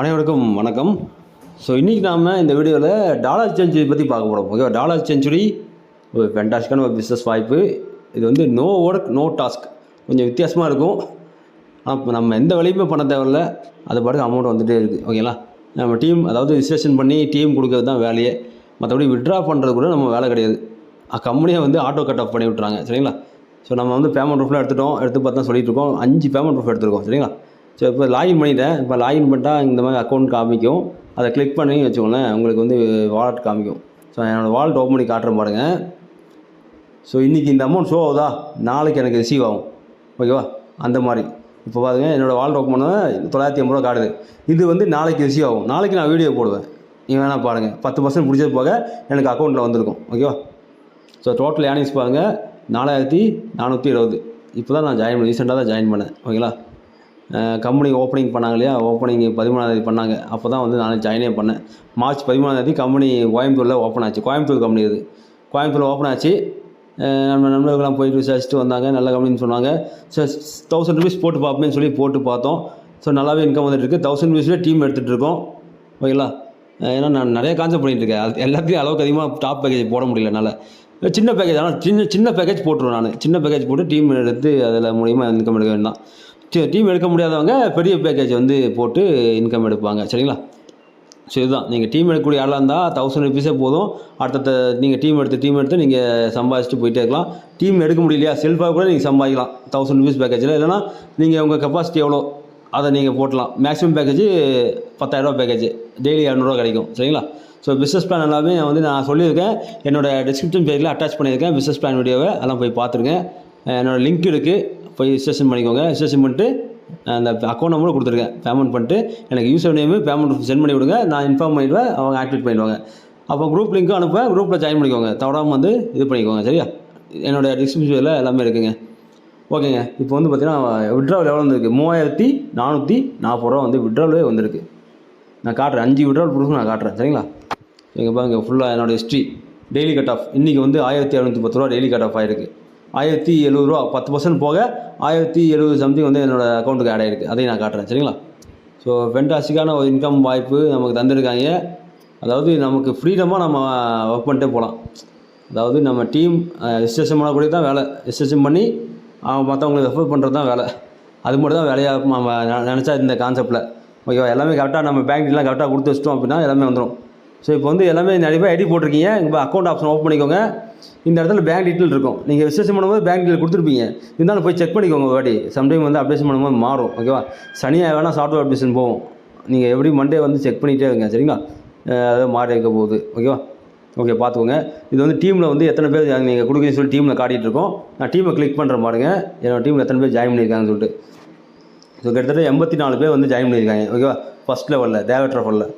அனைவருக்கும் வணக்கம். ஸோ இன்றைக்கி நாம் இந்த வீடியோவில் டாலர் செஞ்சுரி பற்றி பார்க்க போகிறோம் ஓகேவா டாலர் செஞ்சுரி ஒரு ஃபென்டாஸ்டிக்கான ஒரு பிஸ்னஸ் வாய்ப்பு. இது வந்து நோ ஒர்க் நோ டாஸ்க் கொஞ்சம் வித்தியாசமாக இருக்கும். அப்போ நம்ம எந்த வேலையுமே பண்ண தேவையில்ல. அது பாட்டுக்கு அமௌண்ட் வந்துகிட்டே இருக்குது ஓகேங்களா நம்ம டீம் அதாவது ரிஜிஸ்ட்ரேஷன் பண்ணி டீம் கொடுக்கறது தான் வேலையே. மற்றபடி விட்ரா பண்ணுறது கூட நம்ம வேலை கிடையாது. கம்பெனியை வந்து ஆட்டோ கட் ஆஃப் பண்ணி விட்றாங்க சரிங்களா? ஸோ நம்ம வந்து பேமெண்ட் ப்ரூஃப்லாம் எடுத்துட்டோம். எடுத்து பார்த்தா சொல்லிட்டு இருக்கோம். அஞ்சு பேமெண்ட் ப்ரூஃப் எடுத்துருக்கோம். சரிங்களா? ஸோ இப்போ லாகின் பண்ணிட்டேன். இப்போ லாகின் பண்ணிட்டால் இந்த மாதிரி அக்கௌண்ட் காமிக்கும். அதை கிளிக் பண்ணி வச்சுக்கோங்களேன் உங்களுக்கு வந்து வாலெட் காமிக்கும். ஸோ என்னோடய வாலெட் ஓப்பன் பண்ணி காட்டுறேன் பாருங்கள் ஸோ இன்றைக்கி இந்த அமௌண்ட் ஷோ ஆகுதா? நாளைக்கு எனக்கு ரிசீவ் ஆகும். ஓகேவா அந்த மாதிரி. இப்போ பாருங்க என்னோடய வாலெட் ஓப்பன் பண்ணுவேன் தொள்ளாயிரத்தி ஐம்பது ரூபா காட்டுது. இது வந்து நாளைக்கு ரிசீவ் ஆகும். நாளைக்கு நான் வீடியோ போடுவேன். நீங்கள் வேணால் பாருங்கள் பத்து பர்சன்ட் பிடிச்சது போக எனக்கு அக்கௌண்ட்டில் வந்திருக்கும். ஓகேவா ஸோ டோட்டல் ஏர்னிங்ஸ் பாருங்கள் நாலாயிரத்தி நானூற்றி இருபது. இப்போ தான் நான் ஜாயின் பண்ணேன் ரீசெண்டாக தான் ஜாயின் பண்ணேன். ஓகேங்களா கம்பெனி ஓப்பனிங் பண்ணாங்க இல்லையா? ஓப்பனிங் பதிமூணாந்தேதி பண்ணாங்க. அப்போ தான் வந்து நான் ஜாயினே பண்ணேன். மார்ச் பதிமூணாந்தேதி கம்பெனி கோயம்புத்தூரில் ஓப்பன் ஆச்சு. கோயம்புத்தூர் கம்பெனி இது கோயம்புத்தூரில் ஓப்பன் ஆச்சு. நம்ம நண்பர்கள்லாம் போயிட்டு விசாரிச்சுட்டு வந்தாங்க. நல்ல கம்பெனின்னு சொன்னாங்க. ஸோ தௌசண்ட் ருபீஸ் போட்டு பார்ப்போம்னு சொல்லி போட்டு பார்த்தோம். ஸோ நல்லாவே இன்கம் வந்துட்டுருக்கு தௌசண்ட் ருபீஸ்லேயே டீம் எடுத்துகிட்டு இருக்கோம். ஓகேங்களா ஏன்னா நான் நிறைய கான்செப்ட் பண்ணிகிட்டு இருக்கேன். அது எல்லாத்தையும் அளவுக்கு அதிகமாக டாப் பேக்கேஜ் போட முடியல என்னால். சின்ன பேக்கேஜ் ஆனால் சின்ன சின்ன பேக்கேஜ் போட்டுருவேன் நான். சின்ன பேக்கேஜ் போட்டு டீம் எடுத்து அதில் மூலியமாக இன்கம் எடுக்க வேண்டாம் சரி டீம் எடுக்க முடியாதவங்க பெரிய பேக்கேஜ் வந்து போட்டு இன்கம் எடுப்பாங்க. சரிங்களா? ஸோ இதுதான். நீங்கள் டீம் எடுக்கக்கூடிய ஆளாக இருந்தால் தௌசண்ட் ருபீஸே போதும். அடுத்த நீங்கள் டீம் எடுத்து டீம் எடுத்து நீங்கள் சம்பாதிச்சுட்டு போயிட்டே இருக்கலாம். டீம் எடுக்க முடியலையா? செல்ஃபாக கூட நீங்கள் சம்பாதிக்கலாம். தௌசண்ட் ருபீஸ் பேக்கேஜில் இல்லைனா நீங்கள் உங்கள் கெப்பாசிட்டி எவ்வளோ? அதை நீங்கள் போட்டலாம். மேக்ஸிமம் பேக்கேஜ் பத்தாயிரரூபா பேக்கேஜ் டெய்லி இரநூறுவா கிடைக்கும். சரிங்களா? ஸோ பிஸ்னஸ் பிளான் எல்லாமே வந்து நான் சொல்லியிருக்கேன். என்னோடய டிஸ்கிரிப்ஷன் பேஜில் அட்டாச் பண்ணியிருக்கேன். பிஸ்னஸ் பிளான் வீடியோவை அதெல்லாம் போய் பார்த்துருங்க. என்னோடய லிங்க் இருக்குது போய் ரிஜிஸ்ட்ரேஷன் பண்ணிக்கோங்க. ரிஜிஸ்ட்ரேஷன் பண்ணிட்டு அந்த அக்கௌண்ட் நம்பரும் கொடுத்துருக்கேன். பேமெண்ட் பண்ணிட்டு எனக்கு யூசர் நேமு பேமெண்ட் சென்ட் பண்ணி விடுங்க நான் இன்ஃபார்ம் பண்ணிவிடுவேன் அவங்க ஆக்டிவேட் பண்ணிடுவாங்க. அப்போ குரூப் லிங்க்கும் அனுப்புவேன். குரூப்பில் ஜாயின் பண்ணிக்கோங்க. தவறாமல் வந்து இது பண்ணிக்கோங்க சரியா? என்னோடய டிஸ்கிரிப்ஷனில் எல்லாமே இருக்குங்க. ஓகேங்க. இப்போ வந்து பார்த்தீங்கன்னா விட்ராவல் எவ்வளோ வந்துருக்கு? மூவாயிரத்தி நானூற்றி நாற்பது ரூபா வந்து விட்ராவலே வந்திருக்கு. நான் காட்டுறேன். அஞ்சு விட்ராவல் ப்ரூஃப் நான் காட்டுறேன். சரிங்களா? எங்கள் பாருங்க ஃபுல்லாக என்னோடய ஹிஸ்ட்ரி டெய்லி கட் ஆஃப் இன்றைக்கி வந்து ஆயிரத்தி இரநூத்தி பத்து ரூபா டெய்லி கட் ஆஃப் ஆயிருக்கு. ஆயிரத்தி எழுபது ரூபா பத்து பர்சன்ட் போக ஆயிரத்தி எழுபது சம்திங் வந்து என்னோடய அக்கௌண்ட்டுக்கு ஆட் ஆகிருக்கு அதையும் நான் காட்டுறேன் சரிங்களா? ஸோ ஃபென்டாஸ்டிக்கான ஒரு இன்கம் வாய்ப்பு நமக்கு தந்திருக்காங்க. அதாவது நமக்கு ஃப்ரீடமாக நம்ம ஒர்க் பண்ணிட்டே போகலாம். அதாவது நம்ம டீம் ரிஜிஸ்ட்ரேஷன் பண்ணக்கூடிய தான் வேலை. ரிஜிஸ்ட்ரேஷன் பண்ணி அவன் மற்றவங்களுக்கு ரெஃபர் பண்ணுறது தான் வேலை. அது மட்டும் தான் வேலையாக நம்ம நினச்சா இந்த கான்செப்ட்டில் ஓகேவா எல்லாமே கரெக்டாக நம்ம பேங்க் டீலாம் கரெக்டாக கொடுத்து வச்சிட்டோம் அப்படின்னா எல்லாமே வந்துடும் ஸோ இப்போ வந்து எல்லாமே நிறைய பேர் ஐடி போட்டிருக்கீங்க. இப்போ அக்கௌண்ட் ஆப்ஷன் ஓப்பன் பண்ணிக்கோங்க. இந்த இடத்துல பேங்க் டீட்டெயில் இருக்கும். நீங்கள் விசேஷம் பண்ணும்போது பேங்க் டீட்டெயில் கொடுத்துருப்பீங்க. இருந்தாலும் போய் செக் பண்ணிக்கோங்க வாட்டி சம்டைம் வந்து அப்டேஷன் பண்ணும்போது மாறும். ஓகேவா சனியாக வேணால் சாஃப்ட்வேர் அப்டேஷன் போகும் நீங்கள் எப்படி மண்டே வந்து செக் பண்ணிகிட்டே இருங்க சரிங்களா? அதாவது மாறி இருக்க போகுது. ஓகேவா ஓகே பார்த்துக்கோங்க. இது வந்து டீமில் வந்து எத்தனை பேர் நீங்கள் கொடுக்குறீங்கன்னு சொல்லி டீமில் காட்டிகிட்டு இருக்கோம். நான் டீமை கிளிக் பண்ணுற பாருங்க. என்னோடய டீமில் எத்தனை பேர் ஜாயின் பண்ணியிருக்காங்கன்னு சொல்லிட்டு. ஸோ கிட்டத்தட்ட எண்பத்தி நாலு பேர் வந்து ஜாயின் பண்ணியிருக்காங்க. ஓகேவா ஃபஸ்ட் லெவலில் தேவட் லெவலில்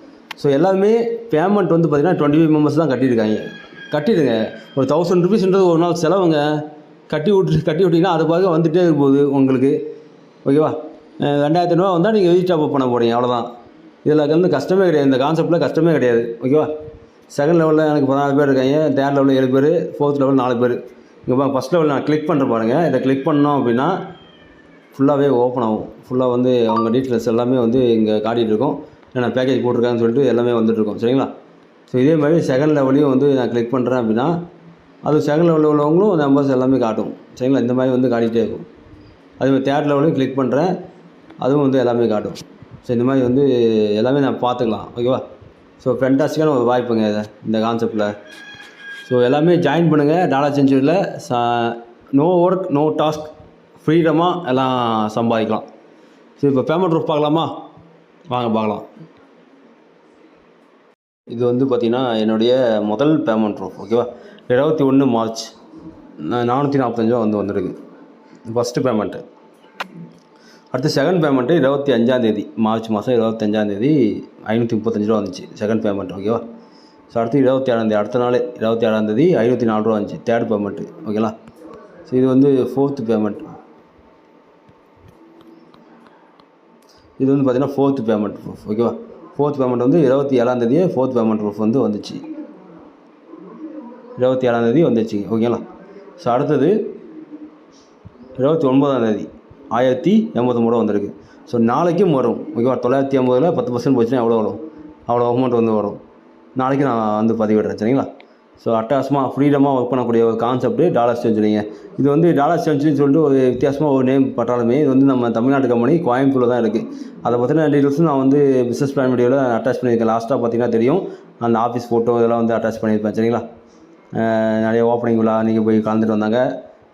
ஸோ எல்லாமே பேமெண்ட் வந்து பார்த்தீங்கன்னா டுவெண்ட்டி ஃபைவ் மெம்பர்ஸ் தான் கட்டியிருக்காங்க. கட்டிடுங்க. ஒரு தௌசண்ட் ருபீஸ்ன்றது ஒரு நாள் செலவுங்க. கட்டி விட்டு கட்டி விட்டிங்கன்னா அது பார்க்க வந்துகிட்டே இருக்க போகுது உங்களுக்கு. ஓகேவா? அஹ் ரெண்டாயிரத்தி வந்தால் நீங்கள் ரீச் டாப் பண்ண போகிறீங்க அவ்வளோதான் இதில் வந்து கஷ்டமே கிடையாது. இந்த கான்செப்ட்டில் கஷ்டமே கிடையாது. ஓகேவா? செகண்ட் லெவலில் எனக்கு பதினாலு பேர் இருக்காங்க. தேர்ட் லெவலில் ஏழு பேர் ஃபோர்த் லெவலில் நாலு பேர். இங்கே பாருங்க ஃபஸ்ட் லெவலில் நான் கிளிக் பண்ணுற பாருங்கள் இதை கிளிக் பண்ணோம் அப்படின்னா ஃபுல்லாகவே ஓப்பன் ஆகும். ஃபுல்லாக வந்து அவங்க டீட்டெயில்ஸ் எல்லாமே வந்து இங்கே காட்டிகிட்டு இருக்கோம். நான் பேக்கேஜ் போட்டிருக்காங்கன்னு சொல்லிட்டு எல்லாமே வந்துட்டுருக்கோம் சரிங்களா? ஸோ இதே மாதிரி செகண்ட் லெவலையும் வந்து நான் கிளிக் பண்ணுறேன் அப்படின்னா அது செகண்ட் லெவலில் உள்ளவங்களும் நம்பர்ஸ் எல்லாமே காட்டும். சரிங்களா இந்த மாதிரி வந்து காட்டிகிட்டே இருக்கும். அதே மாதிரி தேர்ட் லெவலையும் கிளிக் பண்ணுறேன் அதுவும் வந்து எல்லாமே காட்டும். ஸோ இந்த மாதிரி வந்து எல்லாமே நான் பார்த்துக்கலாம். ஓகேவா ஸோ ஃபென்டாஸ்டிக்கான ஒரு வாய்ப்புங்க இதை இந்த கான்செப்டில் ஸோ எல்லாமே ஜாயின் பண்ணுங்கள் டாலா செஞ்சுரியில் ச நோ ஒர்க் நோ டாஸ்க் ஃப்ரீடமாக எல்லாம் சம்பாதிக்கலாம். ஸோ இப்போ பேமெண்ட் ப்ரூஃப் பார்க்கலாமா? வாங்க பார்க்கலாம். இது வந்து பார்த்திங்கன்னா என்னுடைய முதல் பேமெண்ட் ப்ரூஃப் ஓகேவா இருபத்தி ஒன்று மார்ச். நானூற்றி நாற்பத்தஞ்சு ரூபா வந்து வந்திருக்கு. ஃபஸ்ட்டு பேமெண்ட்டு அடுத்து செகண்ட் பேமெண்ட்டு இருபத்தி அஞ்சாந்தேதி மார்ச் மாதம் இருபத்தஞ்சாந்தேதி ஐநூற்றி முப்பத்தஞ்சு ரூபா வந்துச்சு செகண்ட் பேமெண்ட் ஓகேவா ஸோ அடுத்து இருபத்தி ஏழாந்தேதி அடுத்த நாள் இருபத்தி ஏழாந்தேதி ஐநூற்றி நாலு ரூபா வந்துச்சு தேர்ட் பேமெண்ட்டு ஓகேங்களா ஸோ இது வந்து ஃபோர்த்து பேமெண்ட் இது வந்து பார்த்தீங்கன்னா ஃபோர்த்து பேமெண்ட் ப்ரூஃப் ஓகேவா ஃபோர்த் பேமெண்ட் வந்து இருபத்தி ஏழாந்தேதியே ஃபோர்த் பேமெண்ட் ப்ரூஃப் வந்து வந்துச்சு. இருபத்தி ஏழாந்தேதி வந்துச்சு ஓகேங்களா ஸோ அடுத்தது இருபத்தி ஒன்பதாந்தேதி ஆயிரத்தி எண்பத்தொம்பது வந்திருக்கு. ஸோ நாளைக்கும் வரும் ஓகேவா தொள்ளாயிரத்தி ஐம்பதில் பத்து பர்சன்ட் போச்சுன்னா எவ்வளோ வரும்? அவ்வளோ அமௌண்ட் வந்து வரும். நாளைக்கு நான் வந்து பதிவிடுறேன் சரிங்களா? ஸோ அட்டகாசமாக ஃப்ரீடமாக ஒர்க் பண்ணக்கூடிய ஒரு கான்செப்ட்டு டாலர் செஞ்சுரிங்க இது வந்து டாலர் செஞ்சுரின்னு சொல்லிட்டு ஒரு வித்தியாசமாக ஒரு நேம் பட்டாலுமே இது வந்து நம்ம தமிழ்நாட்டு கம்பெனி கோயம்புத்தூரில் தான் இருக்குது அதை பற்றின டீட்டெயில்ஸும் நான் வந்து பிஸ்னஸ் பிளான் வீடியோவில் அட்டாச் பண்ணியிருக்கேன். லாஸ்ட்டாக பார்த்தீங்கன்னா தெரியும். அந்த ஆஃபீஸ் ஃபோட்டோ இதெல்லாம் வந்து அட்டாச் பண்ணியிருப்பேன். சரிங்களா? நிறைய ஓப்பனிங் விழா நீங்கள் போய் கலந்துட்டு வந்தாங்க.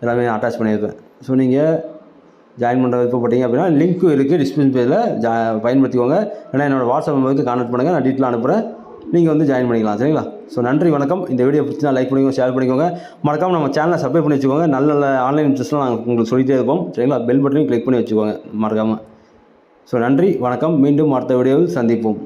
எல்லாமே நான் அட்டாச் பண்ணியிருப்பேன். ஸோ நீங்கள் ஜாயின் பண்ணுற விருப்பப்பட்டீங்க அப்படின்னா லிங்க்கும் இருக்குது டிஸ்கிரிப்ஷன் பேஜில் ஜா பயன்படுத்திக்கோங்க. ஏன்னா என்னோடய வாட்ஸ்அப் நம்பருக்கு கான்டாக்ட் பண்ணுங்கள் நான் டீட்டெயில் அனுப்புகிறேன் நீங்கள் வந்து ஜாயின் பண்ணிக்கலாம். சரிங்களா? ஸோ நன்றி வணக்கம். இந்த வீடியோ பிடிச்சா லைக் பண்ணிக்கோங்க ஷேர் பண்ணிக்கோங்க. மறக்காமல் நம்ம சேனலை சப்ஸ்கிரைப் பண்ணி வச்சுக்கோங்க. நல்ல நல்ல ஆன்லைன் இன்ட்ரெஸ்ட்லாம் நாங்கள் உங்களுக்கு சொல்லிட்டே இருப்போம். சரிங்களா? பெல் பட்டனையும் கிளிக் பண்ணி வச்சுக்கோங்க. மறக்காமல் ஸோ நன்றி வணக்கம். மீண்டும் அடுத்த வீடியோவில் சந்திப்போம்.